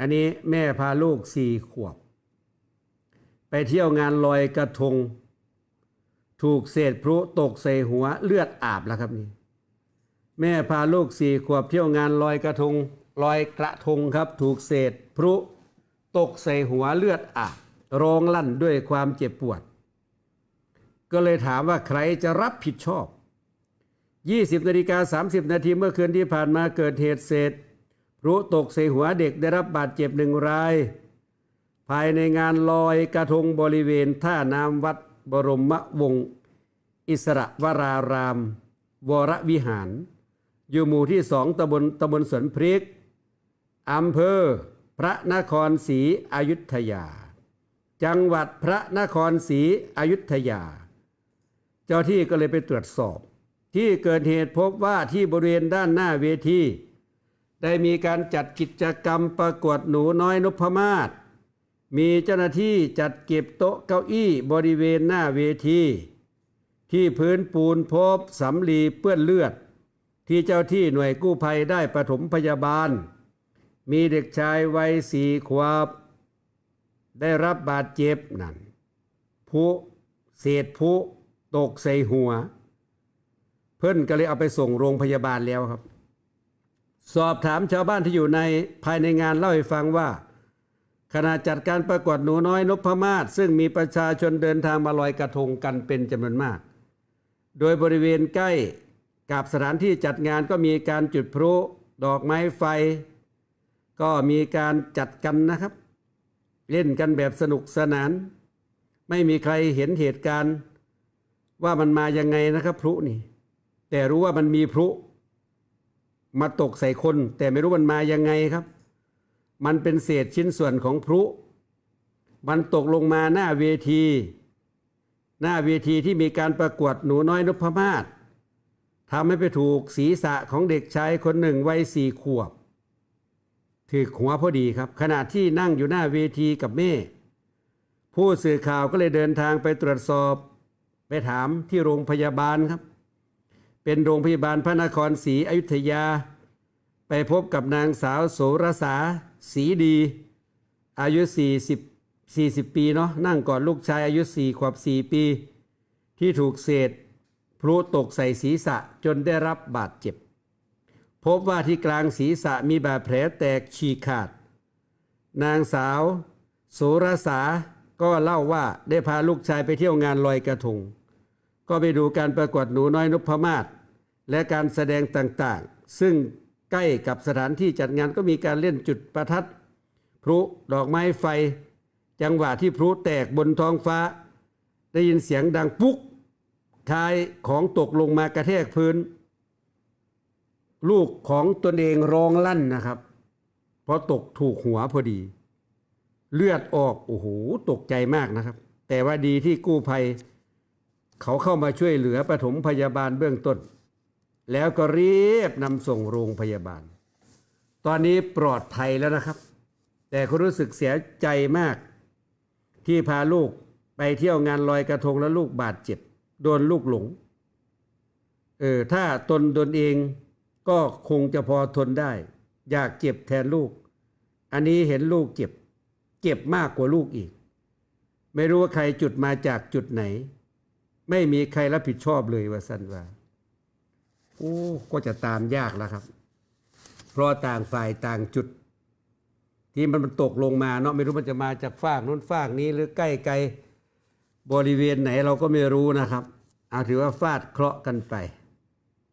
อันนี้แม่พาลูกสี่ขวบ ไปเที่ยวงานลอยกระทง ถูกเศษพลุตกใส่หัวเลือดอาบแล้วครับนี่ แม่พาลูกสี่ขวบเที่ยวงานลอยกระทงลอยกระทงครับ ถูกเศษพลุตกใส่หัวเลือดอาบร้องลั่นด้วยความเจ็บปวด ก็เลยถามว่าใครจะรับผิดชอบ 20นาฬิกา30 นาทีเมื่อคืนที่ผ่านมาเกิดเหตุเศษ พลุตกใส่หัวเด็กได้รับบาดเจ็บหนึ่งราย ภายในงานลอยกระทงบริเวณท่าน้ำวัดบรมวงศ์อิสระวราราม วรวิหาร อยู่หมู่ที่สองตำบลตำบลสวนพริกอำเภอพระนครศรีอยุธยา จังหวัดพระนครศรีอยุธยา เจ้าที่ก็เลยไปตรวจสอบ ที่เกิดเหตุพบว่าที่บริเวณด้านหน้าเวที ได้มีการจัดกิจกรรมประกวดหนูน้อยนพมาศมีเจ้าหน้าที่จัดเก็บโต๊ะเก้าอี้บริเวณหน้าเวที ที่พื้นปูนพบสำลีเปื้อนเลือด ที่เจ้าที่หน่วยกู้ภัยได้ปฐมพยาบาล มีเด็กชายวัยสี่ขวบ ได้รับบาดเจ็บนั่นผู้เศษผู้ตกใส่หัว เพิ่อนก็เลยเอาไปส่งโรงพยาบาลแล้วครับ สอบถามชาวบ้านที่อยู่ในภายในงานเล่าให้ฟังว่า ขณะจัดการประกวดหนูน้อยนพมาศซึ่งมีประชาชนเดินทางมาลอยกระทงกันเป็นจำนวนมาก โดยบริเวณใกล้กับสถานที่จัดงานก็มีการจุดพลุดอกไม้ไฟ ก็มีการจัดกันนะครับ เล่นกันแบบสนุกสนาน ไม่มีใครเห็นเหตุการณ์ ว่ามันมายังไงนะครับพลุนี่ แต่รู้ว่ามันมีพลุ มาตกใส่คน แต่ไม่รู้มันมายังไงครับ มันเป็นเศษชิ้นส่วนของพลุ มันตกลงมาหน้าเวที หน้าเวทีที่มีการประกวดหนูน้อยนพมาศทำให้ไปถูกศีรษะของเด็กชายคนหนึ่งวัยสี่ขวบถือหัวพอดีครับ ขณะที่นั่งอยู่หน้าเวทีกับแม่ ผู้สื่อข่าวก็เลยเดินทางไปตรวจสอบ ไปถามที่โรงพยาบาลครับ เป็นโรงพยาบาลพระนครศรีอยุธยา ไปพบกับนางสาวโสรสาศรีดี อายุ 40 40 ปีเนาะนั่งกอดลูกชายอายุ4ขวบ4 ปี ที่ถูกเศษพลุตกใส่ศีรษะจนได้รับบาดเจ็บ พบว่าที่กลางศีรษะมีบาดแผลแตกฉีกขาด นางสาวโสรสาก็เล่าว่าได้พาลูกชายไปเที่ยวงานลอยกระทง ก็ไปดูการประกวดหนูน้อยนพมาศและการแสดงต่างๆ ซึ่งใกล้กับสถานที่จัดงานก็มีการเล่นจุดประทัด พลุดอกไม้ไฟ จังหวะที่พลุแตกบนท้องฟ้า ได้ยินเสียงดังปุ๊กคายของตกลงมากระแทกพื้น ลูกของตนเองร้องลั่นนะครับ เพราะตกถูกหัวพอดี เลือดออก โอ้โห ตกใจมากนะครับ แต่ว่าดีที่กู้ภัย เขาเข้ามาช่วยเหลือปฐมพยาบาลเบื้องต้น แล้วก็รีบนำส่งโรงพยาบาล ตอนนี้ปลอดภัยแล้วนะครับ แต่เขารู้สึกเสียใจมาก ที่พาลูกไปเที่ยวงานลอยกระทงแล้วลูกบาดเจ็บ โดนลูกหลงเออถ้าตนตนเองก็คงจะพอทนได้ อยากเจ็บแทนลูก อันนี้เห็นลูกเจ็บ เจ็บมากกว่าลูกอีก ไม่รู้ว่าใครจุดมาจากจุดไหน ไม่มีใครรับผิดชอบเลยว่าสั้นว่า โอ้ก็จะตามยากแล้วครับ เพราะต่างฝ่ายต่างจุด ที่มันตกลงมาเนาะไม่รู้มันจะมาจากฟากนู้นฟากนี้หรือใกล้ไกลบริเวณไหนเราก็ไม่รู้นะครับ เอาถือว่าฟาดเคราะห์กันไป